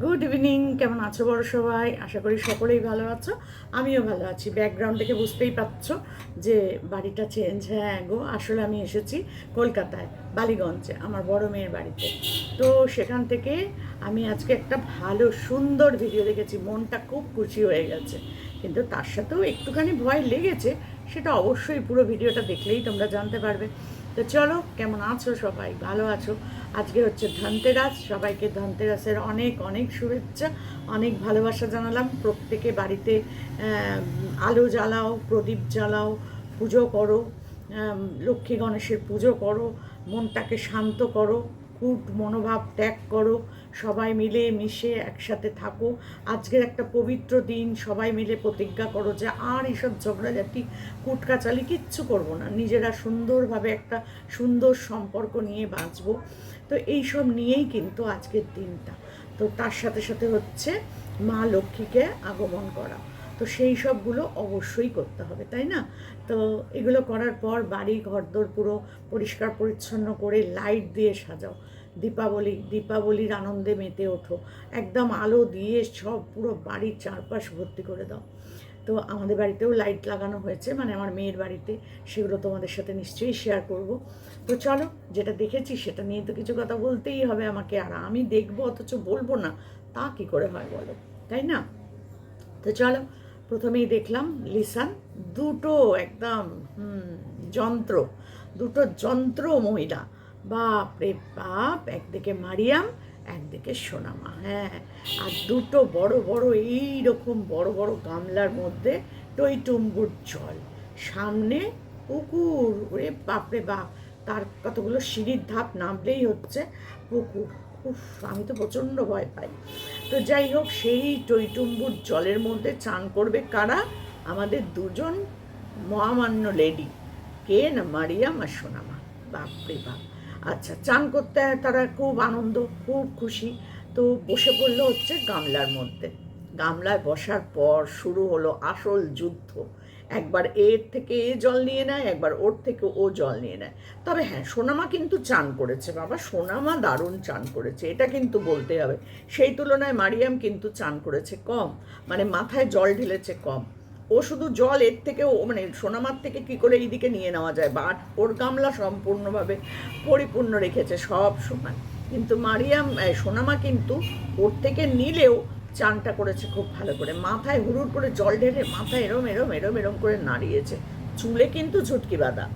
Good evening কেমন আছো বড় সবাই? আশা করি সকলেই ভালো আছো। আমিও ভালো আছি। ব্যাকগ্রাউন্ড থেকে বুঝতেই পারছ যে বাড়িটা চেঞ্জ হ্যাঁ গো, আসলে আমি এসেছি কলকাতায়, বালিগঞ্জে, আমার বড় মেয়ের বাড়িতে। তো সেখান থেকে আমি আজকে একটা ভালো, সুন্দর ভিডিও দেখেছি। মনটা খুব খুশি হয়ে গেছে। কিন্তু তার সাথেও একটুখানি ভয় লেগেছে, সেটা অবশ্যই পুরো ভিডিওটা দেখলেই তোমরা জানতে পারবে। তো চলো, কেমন আছো সবাই? ভালো আছো? আজকে হচ্ছে ধনতেরাস। সবাইকে ধনতেরাসের অনেক অনেক শুভেচ্ছা, অনেক ভালোবাসা জানালাম। প্রত্যেকে বাড়িতে আলো জ্বালাও, প্রদীপ জ্বালাও, পুজো করো লক্ষ্মী গণেশের পুজো করো, মনটাকে শান্ত করো, কূট মনোভাব ত্যাগ করো সবাই মিলে মিশে একসাথে থাকো। আজকের একটা পবিত্র দিন, সবাই মিলে প্রতিজ্ঞা করো যে আর এইসব ঝগড়াঝাটি, কুটকাচালি কিচ্ছু করব না। নিজেরা সুন্দরভাবে একটা সুন্দর সম্পর্ক নিয়ে বাঁচবো। তো এইসব নিয়েই কিন্তু আজকের দিনটা। তো তার সাথে সাথে হচ্ছে মা লক্ষ্মীকে আগমন করা। তো সেই সবগুলো অবশ্যই করতে হবে, তাই না? তো এগুলো করার পর বাড়ি, ঘরদোর পুরো পরিষ্কার পরিচ্ছন্ন করে লাইট দিয়ে সাজাও। দীপাবলি, দীপাবলির আনন্দে মেতে ওঠো। একদম আলো দিয়ে সব পুরো বাড়ির চারপাশ ভর্তি করে দাও। তো আমাদের বাড়িতেও লাইট লাগানো হয়েছে মানে আমার মেয়ের বাড়িতে। সেগুলো তোমাদের সাথে নিশ্চয়ই শেয়ার করব। তো চলো, যেটা দেখেছি সেটা নিয়ে তো কিছু কথা বলতেই হবে আমাকে। আর আমি দেখব, অথচ বলব না, তা কি করে হয় বলো? তাই না? তো চলো, প্রথমেই দেখলাম লিসান। দুটো একদম যন্ত্র। দুটো যন্ত্র মহিলা। বাপ রে বাপ, একদিকে মারিয়াম, একদিকে সোনামা হ্যাঁ। আর দুটো বড় বড় এই রকম বড় বড় গামলার মধ্যে টইটুম্বুর জল। সামনে পুকুর, ওরে বাপরে বাপ। তার কতগুলো সিঁড়ির ধাপ নামলেই হচ্ছে পুকুর। উফ, আমি তো প্রচণ্ড ভয় পাই। তো যাই হোক, সেই টইটুম্বুর জলের মধ্যে চান করবে কারা? আমাদের দুজন মহামান্য লেডি, কে না মারিয়াম আর সোনামা? বাপরে বাপ। আচ্ছা চান করতে তারা খুব আনন্দ, খুব খুশি। তো বসে পড়ল হচ্ছে গামলার মধ্যে। গামলায় বসার পর শুরু হলো আসল যুদ্ধ। একবার এর থেকে এ জল নিয়ে নেয়, একবার ওর থেকে ও জল নিয়ে নেয়। তবে হ্যাঁ সোনামা কিন্তু চান করেছে, বাবা। সোনামা দারুণ চান করেছে, এটা কিন্তু বলতে হবে। সেই তুলনায় মারিয়াম কিন্তু চান করেছে কম মানে মাথায় জল ঢেলেছে কম। ও শুধু জল এর থেকে মানে সোনামার থেকে কি করে এইদিকে নিয়ে নেওয়া যায়? বাট ওর গামলা সম্পূর্ণভাবে পরিপূর্ণ রেখেছে, সব সময় কিন্তু মারিয়াম সোনামা কিন্তু ওর থেকে নিলেও চানটা করেছে খুব ভালো করে। মাথায় হুড়ুর করে জল ঢেলে মাথায় এরম এরম এরম এরম করে নাড়িয়েছে। চুলে কিন্তু ঝুটকি বাঁধা।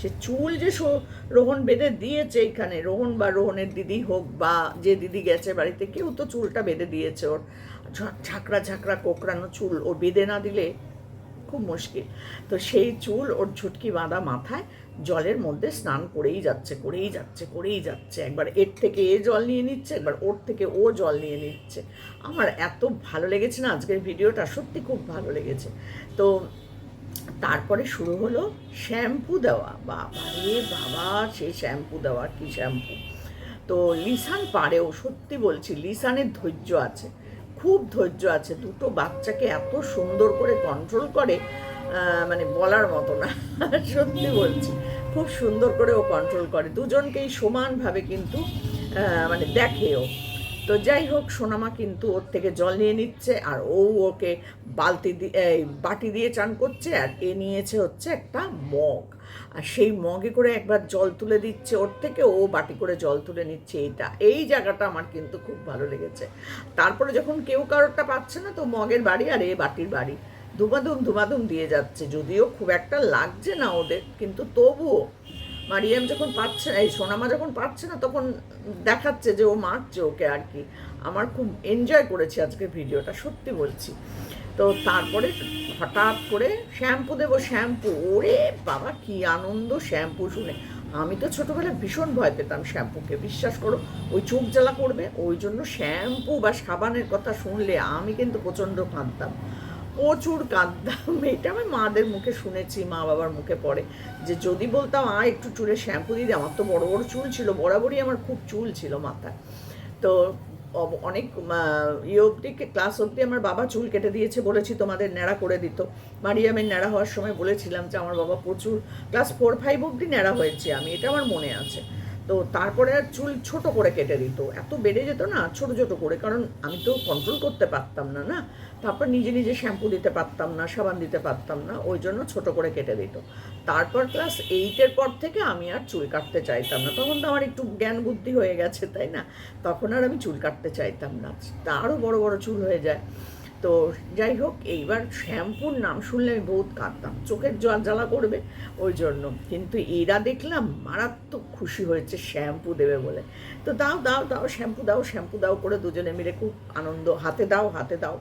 সে চুল যে রোহন বেঁধে দিয়েছে এখানে, রোহন বা রোহনের দিদি হোক বা যে দিদি গেছে বাড়িতে, কেউ তো চুলটা বেঁধে দিয়েছে ওর। ঝাঁকড়া ঝাঁকড়া কোকড়ানো চুল, ও বেঁধে না দিলে খুব মুশকিল। তো সেই চুল ওর ঝুটকি বাঁধা মাথায় জলের মধ্যে স্নান করেই যাচ্ছে করেই যাচ্ছে করেই যাচ্ছে। একবার এর থেকে এ জল নিয়ে নিচ্ছে, একবার ওর থেকে ও জল নিয়ে নিচ্ছে। আমার এত ভালো লেগেছে না, আজকের ভিডিওটা সত্যি খুব ভালো লেগেছে। তো তারপরে শুরু হলো শ্যাম্পু দেওয়া। বাবা রে বাবা, সেই শ্যাম্পু দেওয়া, কি শ্যাম্পু? তো লিসান পারেও, সত্যি বলছি, লিসানের ধৈর্য আছে। খুব ধৈর্য আছে। দুটো বাচ্চাকে এত সুন্দর করে কন্ট্রোল করে মানে বলার মতো না, সত্যি বলছি। খুব সুন্দর করে ও কন্ট্রোল করে। দুজনকেই সমানভাবে কিন্তু মানে দেখেও তো যাই হোক, সোনামা কিন্তু ওর থেকে জল নিয়ে নিচ্ছে আর ও ওকে বালতি দিয়ে বাটি দিয়ে চান করছে আর এ নিয়েছে হচ্ছে একটা মগ। আর সেই মগে করে একবার জল তুলে দিচ্ছে ওর থেকে, ও বাটি করে জল তুলে নিচ্ছে এইটা। এই জায়গাটা আমার কিন্তু খুব ভালো লেগেছে। তারপরে যখন কেউ কারোরটা পাচ্ছে না তো মগের বাড়ি আর এ বাটির বাড়ি। ধুমাধুম ধুমাধুম দিয়ে যাচ্ছে। যদিও খুব একটা লাগছে না ওদের, কিন্তু তবুও মারিয়াম যখন পাচ্ছে না, এই সোনামা যখন পাচ্ছে না, তখন দেখাচ্ছে যে ও মারছে ওকে আর কি। আমার খুব এনজয় করেছি আজকের ভিডিওটা, সত্যি বলছি। তো তারপরে হঠাৎ করে শ্যাম্পু দেবো, শ্যাম্পু। ওরে বাবা, কি আনন্দ শ্যাম্পু শুনে। আমি তো ছোটোবেলায় ভীষণ ভয় পেতাম শ্যাম্পুকে। বিশ্বাস করো, ওই চোখ জ্বালা করবে, ওই জন্য শ্যাম্পু বা সাবানের কথা শুনলে আমি কিন্তু প্রচণ্ড কাঁদতাম। প্রচুর কাঁদতাম এটা আমি মাদের মুখে শুনেছি, মা বাবার মুখে পড়ে। যে যদি বলতাম, আ, একটু চুলে শ্যাম্পু দিয়ে দে। আমার তো বড় বড় চুল ছিল, বরাবরই আমার খুব চুল ছিল মাথায়। তো অনেক ইয়ে অবধি ক্লাস অবধি আমার বাবা চুল কেটে দিয়েছে বলেছি, তোমাদের ন্যাড়া করে দিত। মারিয়ামের ন্যাড়া হওয়ার সময় বলেছিলাম যে, আমার বাবা প্রচুর, ক্লাস ফোর ফাইভ অবধি ন্যাড়া হয়েছে। আমি, এটা আমার মনে আছে। তো তারপরে আর চুল ছোট করে কেটে দিত। এত বেড়ে যেত না, ছোট ছোট করে, কারণ আমি তো কন্ট্রোল করতে পারতাম না না? তারপর নিজে নিজে শ্যাম্পু দিতে পারতাম না, সাবান দিতে পারতাম না, ওই জন্য ছোট করে কেটে দিত। তারপর ক্লাস এইটের পর থেকে আমি আর চুল কাটতে চাইতাম না। তখন তো আমার একটু জ্ঞান বুদ্ধি হয়ে গেছে, তাই না? তখন আর আমি চুল কাটতে চাইতাম না। তারও বড় বড় চুল হয়ে যায়। তো যাই হোক, এইবার শ্যাম্পুর নাম শুনলে আমি বহুত কাঁদতাম। চোখের জল জ্বালা করবে ওই জন্য। কিন্তু এরা দেখলাম মারাত্মক খুশি হয়েছে শ্যাম্পু দেবে বলে। তো দাও দাও দাও, শ্যাম্পু দাও শ্যাম্পু দাও করে দুজনে মিলে খুব আনন্দ। হাতে দাও হাতে দাও।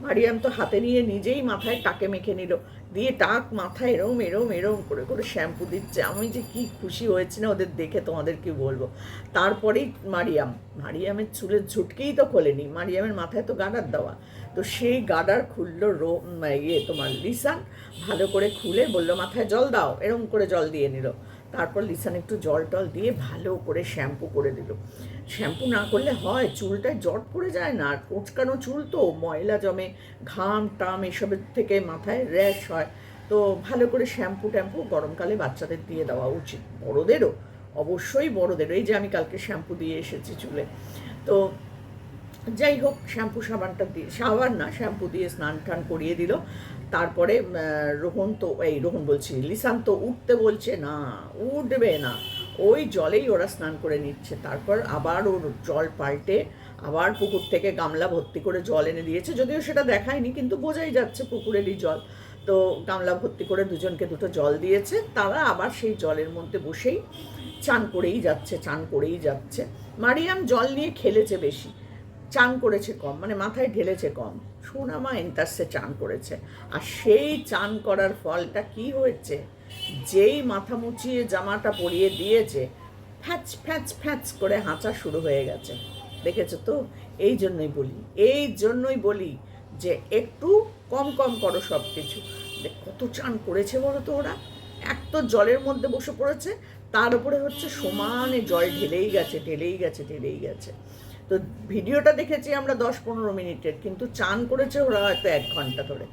মারিয়াম তো হাতে নিয়ে নিজেই মাথায় টাকে মেখে নিল। দিয়ে টাক মাথায় এরম এরম এরম করে করে শ্যাম্পু দিচ্ছে। আমি যে কি খুশি হয়েছি না ওদের দেখে তোমাদের কি বলব? তারপরেই মারিয়াম। মারিয়ামের চুলের ঝুটকেই তো খোলেনি। মারিয়ামের মাথায় তো গাডার দেওয়া। তো সেই গাডার খুললো রো ইয়ে তোমার লিসান ভালো করে খুলে বলল, মাথায় জল দাও। এরম করে জল দিয়ে নিল। তারপর লিসান একটু জল টল দিয়ে ভালো করে শ্যাম্পু করে দিল। শ্যাম্পু না করলে হয়, চুলটায় জট পড়ে যায় না, আর কোচকানো চুল তো, ময়লা জমে, ঘাম, টাম এসবের থেকে মাথায় র্যাশ হয়। তো ভালো করে শ্যাম্পু ট্যাম্পু গরমকালে বাচ্চাদের দিয়ে দেওয়া উচিত। বড়োদেরও, অবশ্যই বড়োদেরও। এই যে আমি কালকে শ্যাম্পু দিয়ে এসেছি চুলে। তো যাই হোক, শ্যাম্পু সাবানটা দিয়ে, সাবান না, শ্যাম্পু দিয়ে স্নান টান করিয়ে দিল। তারপরে রোহন তো, এই রোহন বলছি, লিসান তো উঠতে বলছে, না, উঠবে না। ওই জলেই ওরা স্নান করে নিচ্ছে। তারপর আবার ওর জল পাল্টে আবার পুকুর থেকে গামলা ভর্তি করে জল এনে দিয়েছে। যদিও সেটা দেখায়নি, কিন্তু বোঝাই যাচ্ছে পুকুরেরই জল। তো গামলা ভর্তি করে দুজনকে দুটো জল দিয়েছে। তারা আবার সেই জলের মধ্যে বসেই চান করেই যাচ্ছে, চান করেই যাচ্ছে। মারিয়াম জল নিয়ে খেলেছে বেশি। চান করেছে কম মানে মাথায় ঢেলেছে কম। সোনামা এন্টারসে চান করেছে। আর সেই চান করার ফলটা কি হয়েছে? যেই মাথা মুচিয়ে জামাটা পরিয়ে দিয়েছে, ফ্যাচ ফ্যাচ ফ্যাচ করে হাঁচা শুরু হয়ে গেছে। দেখেছ তো? এই জন্যই বলি, এই জন্যই বলি যে একটু কম কম করো সব কিছু কত চান করেছে বলো তো ওরা? এক তো জলের মধ্যে বসে পড়েছে, তার উপরে হচ্ছে সমানে জল ঢেলেই গেছে ঢেলেই গেছে ঢেলেই গেছে। তো ভিডিওটা দেখেছি আমরা দশ পনেরো মিনিটের, কিন্তু চান করেছে ওরা হয়তো এক ঘণ্টা ধরে।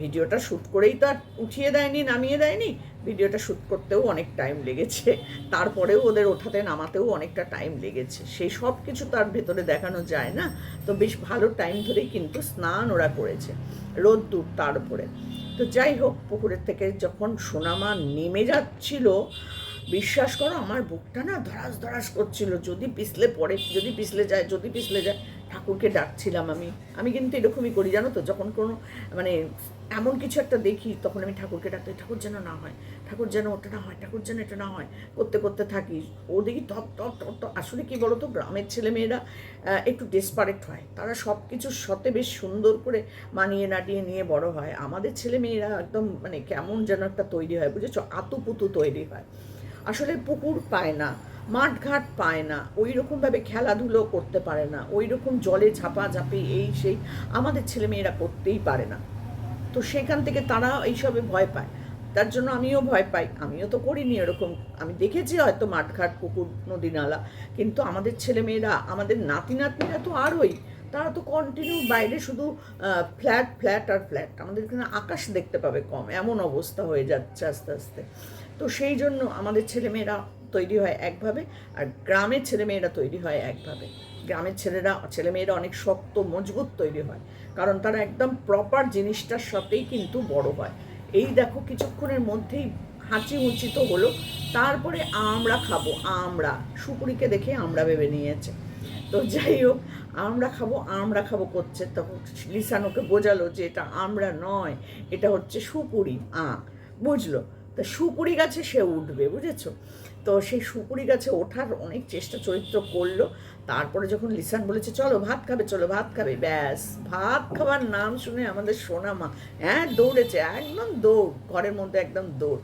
ভিডিওটা শ্যুট করেই তো আর উঠিয়ে দেয়নি, নামিয়ে দেয়নি, ভিডিওটা শ্যুট করতেও অনেক টাইম লেগেছে। তারপরেও ওদের ওঠাতে নামাতেও অনেকটা টাইম লেগেছে। সেই সব কিছু তার ভেতরে দেখানো যায় না। তো বেশ ভালো টাইম ধরেই কিন্তু স্নান ওরা করেছে রোদ দূর তার উপরে। তো যাই হোক, পুকুরের থেকে যখন সোনামা নেমে যাচ্ছিল বিশ্বাস করো, আমার বুকটা না ধরাস ধরাস করছিল। যদি পিছলে পড়ে, যদি পিছলে যায়, যদি পিছলে যায়, ঠাকুরকে ডাকছিলাম আমি। আমি কিন্তু এরকমই করি, জানো তো? যখন কোনো মানে এমন কিছু একটা দেখি, তখন আমি ঠাকুরকে ডাকতে ঠাকুর যেন না হয়, ঠাকুর যেন ওটা না হয়, ঠাকুর যেন এটা না হয়, করতে করতে থাকি। ও দেখি টপ টপ টপ টপ আসলে কি বলো তো গ্রামের ছেলেমেয়েরা একটু ডেসপারেট হয়। তারা সব কিছুর সাথে বেশ সুন্দর করে মানিয়ে নাটিয়ে নিয়ে বড় হয়। আমাদের ছেলেমেয়েরা একদম মানে কেমন যেন একটা তৈরি হয়, বুঝেছ? আতুপুতু তৈরি হয়। আসলে পুকুর পায় না, মাঠঘাট পায় না ওই রকমভাবে খেলাধুলো করতে পারে না ওই রকম জলে ঝাপাঝাপি এই সেই আমাদের ছেলেমেয়েরা করতেই পারে না। তো সেখান থেকে তারা এইসবে ভয় পায়। তার জন্য আমিও ভয় পাই, আমিও তো করিনি এরকম। আমি দেখেছি হয়তো মাঠঘাট, পুকুর, নদী নালা, কিন্তু আমাদের ছেলেমেয়েরা, আমাদের নাতি নাতনিরা তো আরোই, তারা তো কন্টিনিউ বাইরে শুধু ফ্ল্যাট ফ্ল্যাট আর ফ্ল্যাট আমাদের এখানে আকাশ দেখতে পাবে কম, এমন অবস্থা হয়ে যাচ্ছে আস্তে আস্তে। তো সেই জন্য আমাদের ছেলেমেয়েরা তৈরি হয় একভাবে আর গ্রামের ছেলেমেয়েরা তৈরি হয় একভাবে। গ্রামের ছেলেরা, ছেলেমেয়েরা অনেক শক্ত, মজবুত তৈরি হয় কারণ তারা একদম প্রপার জিনিসটার সাথেই কিন্তু বড় হয়। এই দেখো কিছুক্ষণের মধ্যেই হাঁচি উঁচি তো হলো। তারপরে আমরা খাব আমরা। সুপুরিকে দেখে আমরা ভেবে নিয়েছে। তো যাই হোক, আমরা খাব আমরা খাব করছে। তখন লিসান ওকে বোঝালো যে এটা আমরা নয়, এটা হচ্ছে সুপুরি আ। বুঝলো? তা সুপুরি গাছে সে উঠবে, বুঝেছ? তো সেই সুপুরি গাছে ওঠার অনেক চেষ্টা চরিত্র করল। তারপরে যখন লিসান বলেছে, চলো ভাত খাবে, চলো ভাত খাবে। ব্যাস, ভাত খাবার নাম শুনে আমাদের সোনা মা হ্যাঁ দৌড়েছে, একদম দৌড়, ঘরের মধ্যে একদম দৌড়।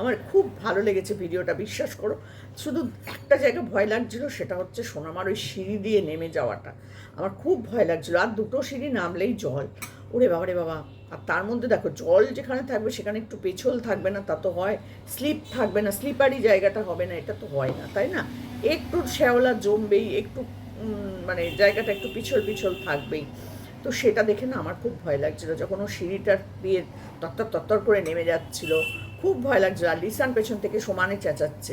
আমার খুব ভালো লেগেছে ভিডিওটা, বিশ্বাস করো। শুধু একটা জায়গায় ভয় লাগছিল, সেটা হচ্ছে সোনামার ওই সিঁড়ি দিয়ে নেমে যাওয়াটা। আমার খুব ভয় লাগছিল, আর দুটো সিঁড়ি নামলেই জল। ওরে বাবা রে বাবা আর তার মধ্যে দেখো, জল যেখানে থাকবে সেখানে একটু পেছল থাকবে না, তা তো হয়। স্লিপ থাকবে না, স্লিপারি জায়গাটা হবে না, এটা তো হয় না, তাই না? একটু শ্যাওলা জমবেই, একটু মানে জায়গাটা একটু পিছল পিছল থাকবেই। তো সেটা দেখে না আমার খুব ভয় লাগছিল, যখন ও সিঁড়িটা দিয়ে তত্তর তত্তর করে নেমে যাচ্ছিল, খুব ভয় লাগছে আর লিসান পেছন থেকে সমানে চেঁচাচ্ছে।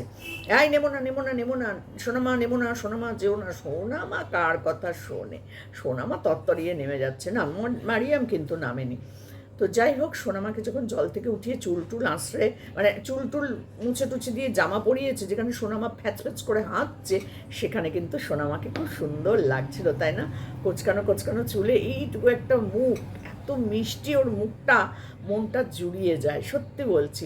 এই নেব না নেব না নেব না, সোনামা নেব না, সোনামা, যেও না, সোনামা কার কথা শোনে? সোনামা তত্তরিয়ে নেমে যাচ্ছে না মারিয়াম কিন্তু নামেনি। তো যাই হোক, সোনামাকে যখন জল থেকে উঠিয়ে চুল টুল আঁচড়ে মানে চুল টুল মুছে টুছে দিয়ে জামা পরিয়েছে যেখানে সোনামা ফ্যাচ ফ্যাচ করে হাঁটছে, সেখানে কিন্তু সোনামাকে খুব সুন্দর লাগছিল, তাই না? কোচকানো কোচকানো চুলে এইটুকু একটা মুখ, এত মিষ্টি ওর মুখটা, মনটা জুড়িয়ে যায়, সত্যি বলছি।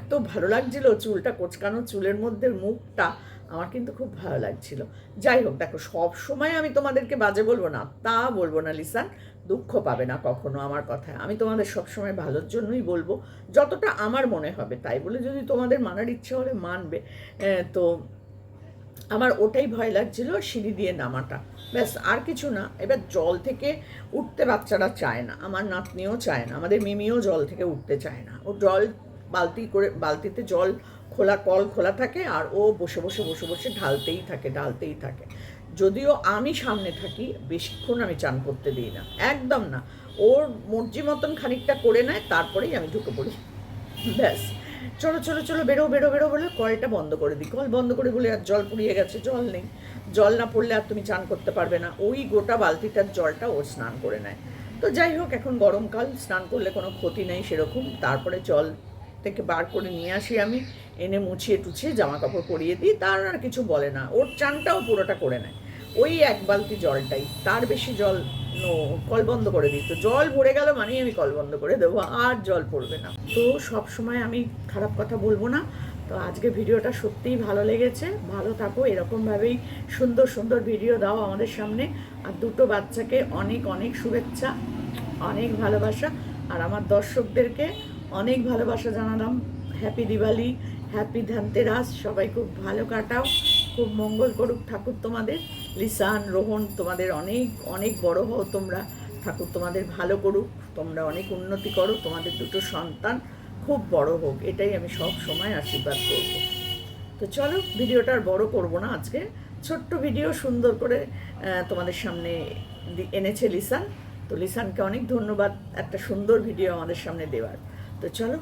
এত ভালো লাগছিল চুলটা, কোচকানো চুলের মধ্যে মুখটা, আমার কিন্তু খুব ভালো লাগছিল। যাই হোক, দেখো সব সময় আমি তোমাদেরকে বাজে বলব না, তা বলব না লিসান দুঃখ পাবে না কখনো আমার কথায়। আমি তোমাদের সবসময় ভালোর জন্যই বলব, যতটা আমার মনে হবে তাই বলে যদি তোমাদের মানার ইচ্ছে হলে মানবে তো আমার ওটাই ভয় লাগছিল সিঁড়ি দিয়ে নামাটা। ব্যাস, আর কিছু না। এবার জল থেকে উঠতে বাচ্চারা চায় না। আমার নাতনিও চায় না। আমাদের মিমিও জল থেকে উঠতে চায় না। ও জল বালতি করে, বালতিতে জল খোলা, কল খোলা থাকে আর ও বসে বসে বসে বসে ঢালতেই থাকে ঢালতেই থাকে। যদিও আমি সামনে থাকি, বেশিক্ষণ আমি চান করতে দিই না। একদম না। ওর মর্জি মতন খানিকটা করে নেয়, তারপরেই আমি ঢুকে পড়ি। ব্যাস। চলো চলো চলো, বেরো বেরো বেরো বলে কলটা বন্ধ করে দিই। কল বন্ধ করে বলে আর জল পুড়িয়ে গেছে, জল নেই। জল না পড়লে আর তুমি চান করতে পারবে না। ওই গোটা বালতিটার জলটা ও স্নান করে নেয়। তো যাই হোক, এখন গরমকাল, স্নান করলে কোনো ক্ষতি নেই সেরকম। তারপরে জল থেকে বার করে নিয়ে আসি আমি। এনে মুছিয়ে টুছিয়ে জামা কাপড় পরিয়ে দিই। তার আর কিছু বলে না। ওর চানটাও পুরোটা করে নেয়। ওই এক বালতি জলটাই, তার বেশি জল কল বন্ধ করে দিই। তো জল ভরে গেল মানেই আমি কল বন্ধ করে দেবো, আর জল পড়বে না। তো সব সময় আমি খারাপ কথা বলব না। তো আজকে ভিডিওটা সত্যিই ভালো লেগেছে। ভালো থাকো, এরকমভাবেই সুন্দর সুন্দর ভিডিও দাও আমাদের সামনে। আর দুটো বাচ্চাকে অনেক অনেক শুভেচ্ছা, অনেক ভালোবাসা। আর আমার দর্শকদেরকে অনেক ভালোবাসা জানালাম। হ্যাপি দিওয়ালি, হ্যাপি ধানতেরাস, সবাই খুব ভালো কাটাও। খুব মঙ্গল করুক ঠাকুর তোমাদের। লিসান, রোহন, তোমাদের অনেক অনেক বড় হও তোমরা। ঠাকুর তোমাদের ভালো করুক, তোমরা অনেক উন্নতি করো, তোমাদের দুটো সন্তান খুব বড় হোক, এটাই আমি সব সময় আশীর্বাদ করব। তো চলো, ভিডিওটা আর বড় করব না আজকে। ছোট্ট ভিডিও, সুন্দর করে তোমাদের সামনে এনেছে লিসান। তো লিসানকে অনেক ধন্যবাদ, একটা সুন্দর ভিডিও আমাদের সামনে দেওয়ার। তো চলো